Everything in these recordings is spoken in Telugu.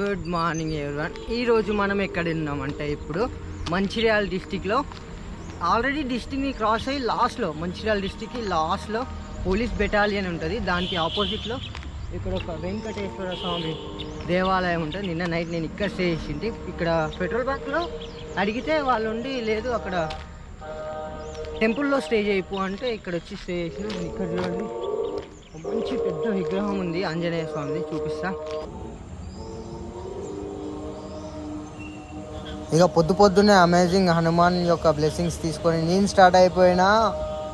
Good morning everyone. ఈరోజు మనం ఎక్కడ ఉన్నామంటే ఇప్పుడు మంచిర్యాల డిస్టిక్లో. ఆల్రెడీ డిస్టిక్ని క్రాస్ అయ్యి లాస్ట్లో మంచిర్యాల డిస్టిక్కి లాస్ట్లో పోలీస్ బెటాలియన్ ఉంటుంది. దానికి ఆపోజిట్లో ఇక్కడ ఒక వెంకటేశ్వర స్వామి దేవాలయం ఉంటుంది. నిన్న నైట్ నేను ఇక్కడ స్టే చేసింది ఇక్కడ పెట్రోల్ బంక్లో అడిగితే వాళ్ళు ఉండి లేదు అక్కడ టెంపుల్లో స్టే చేయపు అంటే ఇక్కడ వచ్చి స్టే చేసిన. ఇక్కడ చూడండి మంచి పెద్ద విగ్రహం ఉంది. ఆంజనేయ స్వామిది చూపిస్తా. ఇక పొద్దు పొద్దున్నే అమేజింగ్ హనుమాన్ యొక్క బ్లెస్సింగ్స్ తీసుకొని నేను స్టార్ట్ అయిపోయినా.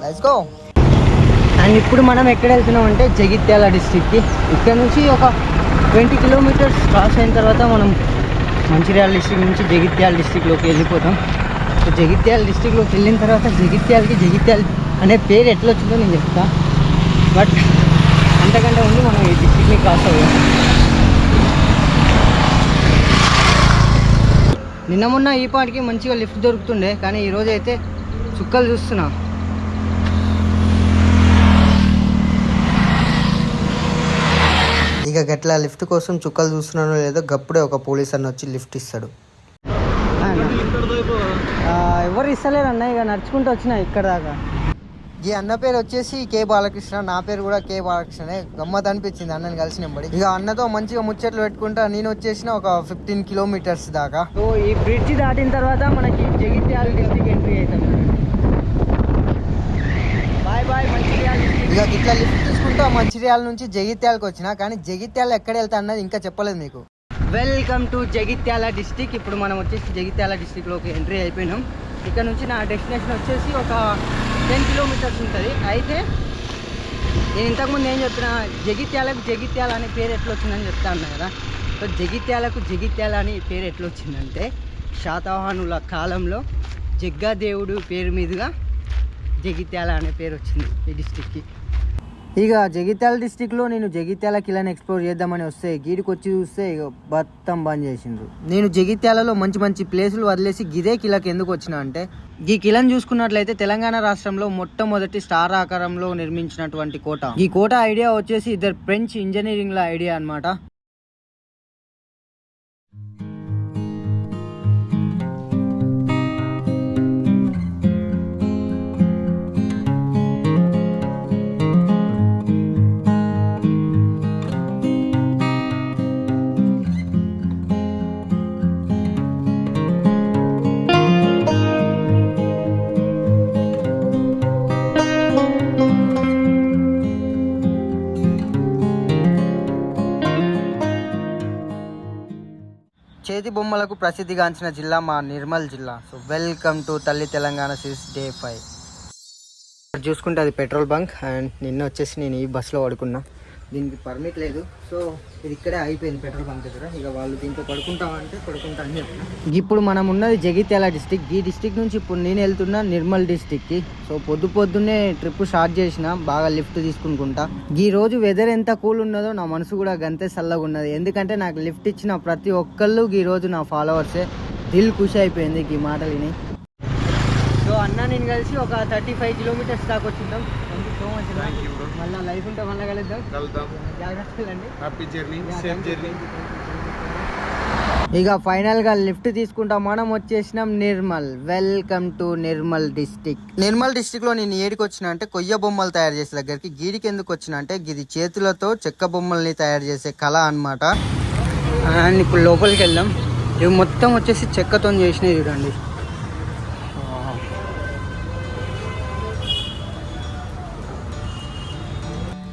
లెట్స్ గో అండ్ ఇప్పుడు మనం ఎక్కడ వెళ్తున్నాం అంటే జగిత్యాల డిస్టిక్కి ఇక్కడ నుంచి ఒక ట్వంటీ కిలోమీటర్స్ క్రాస్ అయిన తర్వాత మనం మంచిర్యాల డిస్టిక్ నుంచి జగిత్యాల డిస్టిక్లోకి వెళ్ళిపోతాం. సో జగిత్యాల డిస్టిక్లోకి వెళ్ళిన తర్వాత జగిత్యాలకి జగిత్యాల అనే పేరు ఎట్లా వచ్చిందో నేను చెప్తా. బట్ అంతకంటే ముందు మనం ఈ డిస్టిక్ని క్రాస్ అవ్వాలి నిన్న మొన్న ఈ పాటికి మంచిగా లిఫ్ట్ దొరుకుతుండే కానీ ఈరోజు అయితే చుక్కలు చూస్తున్నా. ఇక గట్ల లిఫ్ట్ కోసం చుక్కలు చూస్తున్నానో లేదో గప్పుడే ఒక పోలీస్ అన్న వచ్చి లిఫ్ట్ ఇస్తాడు. ఎవరు ఇస్తలేరు అన్న ఇక నడుచుకుంటూ వచ్చిన ఇక్కడ దాకా. ఈ అన్న పేరు వచ్చేసి కే బాలకృష్ణ నా పేరు కూడా కే బాలకృష్ణనే. గమ్మత్ అనిపించింది అన్నని కలిసి నెంబడి ఇక అన్నతో మంచిగా ముచ్చట్లు పెట్టుకుంటా నేను వచ్చేసిన ఒక ఫిఫ్టీన్ కిలోమీటర్స్ దాకా. సో ఈ బ్రిడ్జ్ దాటిన తర్వాత మనకి జగిత్యాల డిస్ట్రిక్ట్ ఎంట్రీ అవుతాం బాయ్ బాయ్ మంచిర్యాల. ఇక ఇట్లా లిఫ్ట్ తీసుకుంటా మంచిర్యాల నుంచి జగిత్యాలకు వచ్చిన కానీ జగిత్యాల ఎక్కడ వెళ్తా అన్నది ఇంకా చెప్పలేదు మీకు. వెల్కమ్ టు జగిత్యాల డిస్టిక్ ఇప్పుడు మనం వచ్చేసి జగిత్యాల డిస్టిక్లోకి ఎంట్రీ అయిపోయినాం. ఇక్కడ నుంచి నా డెస్టినేషన్ వచ్చేసి ఒక టెన్ కిలోమీటర్స్ ఉంటుంది. అయితే నేను ఇంతకుముందు ఏం చెప్తున్నా జగిత్యాలకు జగిత్యాల అనే పేరు ఎట్లా వచ్చిందని చెప్తా ఉన్నా కదా. సో జగిత్యాలకు జగిత్యాల అని పేరు ఎట్లా వచ్చిందంటే శాతవాహనుల కాలంలో జగ్గాదేవుడు పేరు మీదుగా జగిత్యాల అనే పేరు వచ్చింది ఈ డిస్టిక్కి. ఇక జగిత్యాల డిస్టిక్లో నేను జగిత్యాల కిలాని ఎక్స్ప్లోర్ చేద్దామని వస్తే గీడికి వచ్చి చూస్తే ఇక బత్తం బంద్ చేసిండ్రు. నేను జగిత్యాలలో మంచి మంచి ప్లేసులు వదిలేసి గిదే కిలాకి ఎందుకు వచ్చిన అంటే ఈ కిలం చూసుకున్నట్లయితే తెలంగాణ రాష్ట్రంలో మొట్టమొదటి స్టార్ ఆకారంలో నిర్మించినటువంటి కోట. ఈ కోట ఐడియా వచ్చేసి ఇద్దరు ఫ్రెంచ్ ఇంజనీరింగ్ ల ఐడియా అన్నమాట. చేతి బొమ్మలకు ప్రసిద్ధిగాంచిన జిల్లా మా నిర్మల్ జిల్లా. సో వెల్కమ్ టు తల్లి తెలంగాణ సిస్ డే ఫైవ్ చూసుకుంటే అది పెట్రోల్ బంక్ అండ్ నిన్న వచ్చేసి నేను ఈ బస్సులో పడుకున్నా. దీనికి పర్మిట్ లేదు. సో ఇది ఇక్కడే అయిపోయింది పెట్రోల్ బంక్ దగ్గర. ఇక వాళ్ళు దీంట్లో పడుకుంటామంటే పడుకుంటా అని చెప్పిన ఇప్పుడు మనం ఉన్నది జగిత్యాల డిస్టిక్ ఈ డిస్టిక్ నుంచి ఇప్పుడు నేను వెళ్తున్నా నిర్మల్ డిస్టిక్కి సో పొద్దు పొద్దున్నే ట్రిప్ స్టార్ట్ చేసిన బాగా లిఫ్ట్ తీసుకుంటా ఈ రోజు వెదర్ ఎంత కూల్ ఉన్నదో నా మనసు కూడా గంతే చల్లగా ఉన్నది. ఎందుకంటే నాకు లిఫ్ట్ ఇచ్చిన ప్రతి ఒక్కళ్ళు ఈ రోజు నా ఫాలోవర్సే దిల్ ఖుషి అయిపోయింది ఈ మాటలు విని సో అన్న నేను కలిసి ఒక థర్టీ ఫైవ్ కిలోమీటర్స్ దాకా వచ్చిందాం సో మచ్ మళ్ళీ లైఫ్ ఉంటే మళ్ళీ కలుద్దాం. కలుద్దాం. జాగ్రత్తలు అండి హ్యాపీ జర్నీ సేఫ్ జర్నీ ఇక ఫైనల్గా లిఫ్ట్ తీసుకుంటాం. మనం వచ్చేసినాం Nirmal. Welcome to Nirmal district Nirmal డిస్టిక్లో నేను ఏడికి వచ్చిన అంటే కొయ్య బొమ్మలు తయారు చేసే దగ్గరికి. గీడికి ఎందుకు వచ్చిన అంటే ఇది చేతులతో చెక్క బొమ్మల్ని తయారు చేసే కళ అన్నమాట. అండ్ ఇప్పుడు లోపలికి వెళ్దాం. ఇవి మొత్తం వచ్చేసి చెక్కతో చేసినవి చూడండి.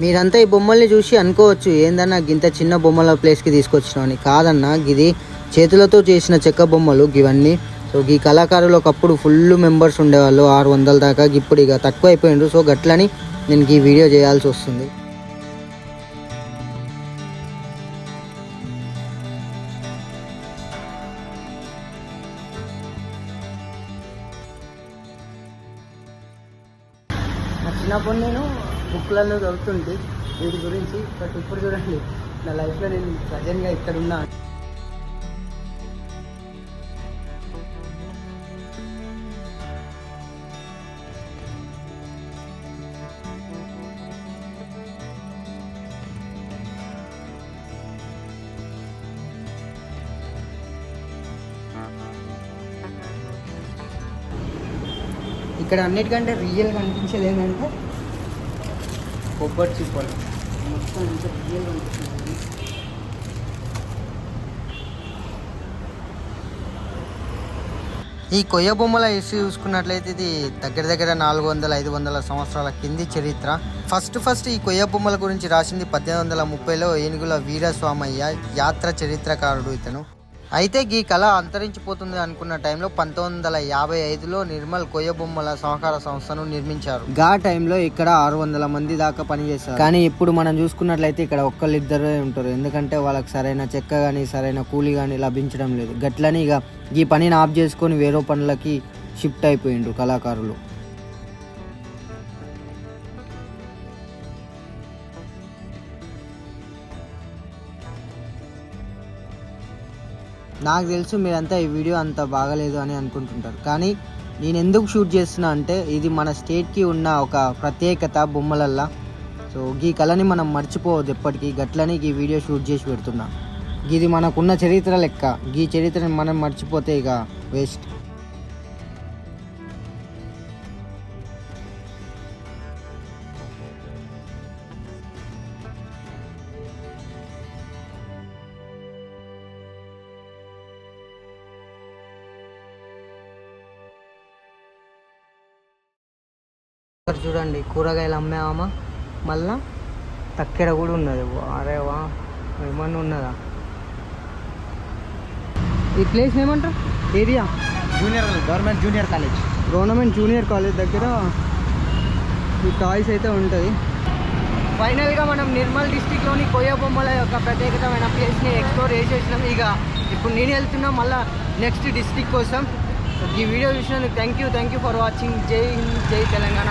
మీరంతా ఈ బొమ్మల్ని చూసి అనుకోవచ్చు ఏందన్నా గింత చిన్న బొమ్మల ప్లేస్కి తీసుకొచ్చినామని కాదన్నా ఇది చేతులతో చేసిన చెక్క బొమ్మలు ఇవన్నీ సో ఈ కళాకారులు ఒకప్పుడు ఫుల్ మెంబర్స్ ఉండేవాళ్ళు ఆరు వందల దాకా. ఇప్పుడు ఇక తక్కువ అయిపోయిండ్రు. సో గట్లని నేను ఈ వీడియో చేయాల్సి వస్తుంది. చిన్నప్పుడు నేను బుక్లలో చదువుతుంటే వీటి గురించి బట్ ఇప్పుడు చూడండి. నా లైఫ్లో నేను ప్రజెంట్గా ఇక్కడ ఉన్నా. ఇక్కడ అన్నిటికంటే రియల్గా అనిపించేది ఏంటంటే కొబ్బరి చిప్పలు. మొత్తం ఎంత రియల్ ఉంటుంది ఈ కొయ్య బొమ్మల హిస్టరీ చూసుకున్నట్లయితే ఇది దగ్గర దగ్గర నాలుగు వందల ఐదు వందల సంవత్సరాల కింది చరిత్ర. ఫస్ట్ ఫస్ట్ ఈ కొయ్య బొమ్మల గురించి రాసింది పద్దెనిమిది వందల ముప్పైలో ఏనుగుల వీరస్వామయ్య యాత్ర చరిత్రకారుడు ఇతను. అయితే ఈ కళ అంతరించిపోతుంది అనుకున్న టైంలో పంతొమ్మిది వందల యాభై ఐదులో నిర్మల్ కొయ్య బొమ్మల సహకార సంస్థను నిర్మించారు. గా టైంలో ఇక్కడ ఆరు వందల మంది దాకా పనిచేస్తారు కానీ ఇప్పుడు మనం చూసుకున్నట్లయితే ఇక్కడ ఒక్కళ్ళు ఇద్దరే ఉంటారు. ఎందుకంటే వాళ్ళకి సరైన చెక్క కానీ సరైన కూలి కానీ లభించడం లేదు. గట్లని ఇక ఈ పనిని ఆఫ్ చేసుకొని వేరే పనులకి షిఫ్ట్ అయిపోయిండ్రు కళాకారులు. నాకు తెలుసు మీరంతా ఈ వీడియో అంత బాగలేదు అని అనుకుంటుంటారు. కానీ నేను ఎందుకు షూట్ చేస్తున్నా అంటే ఇది మన స్టేట్కి ఉన్న ఒక ప్రత్యేకత బొమ్మలల్లా. సో ఈ కళని మనం మర్చిపోవద్దు ఎప్పటికీ. గట్లని ఈ వీడియో షూట్ చేసి పెడుతున్నా. ఇది మనకున్న చరిత్ర లెక్క. ఈ చరిత్రని మనం మర్చిపోతే ఇక వేస్ట్. ఇక్కడ చూడండి కూరగాయలు అమ్మామా మళ్ళా తక్కెర కూడా ఉన్నది. అరే వా ఏమన్నా ఉన్నదా? ఈ ప్లేస్ ఏమంటారు? Area? Junior government junior college government junior college దగ్గర ఈ టాయ్స్ అయితే ఉంటుంది. ఫైనల్గా మనం నిర్మల్ డిస్టిక్లోని కొయ్య బొమ్మల యొక్క ప్రత్యేకతమైన ప్లేస్ని ఎక్స్ప్లోర్ చేసేసినాం. ఇక ఇప్పుడు నేను వెళ్తున్నా మళ్ళీ నెక్స్ట్ డిస్టిక్ కోసం. ఈ వీడియో చూసినందుకు thank you thank you for watching జై హింద్ జై తెలంగాణ.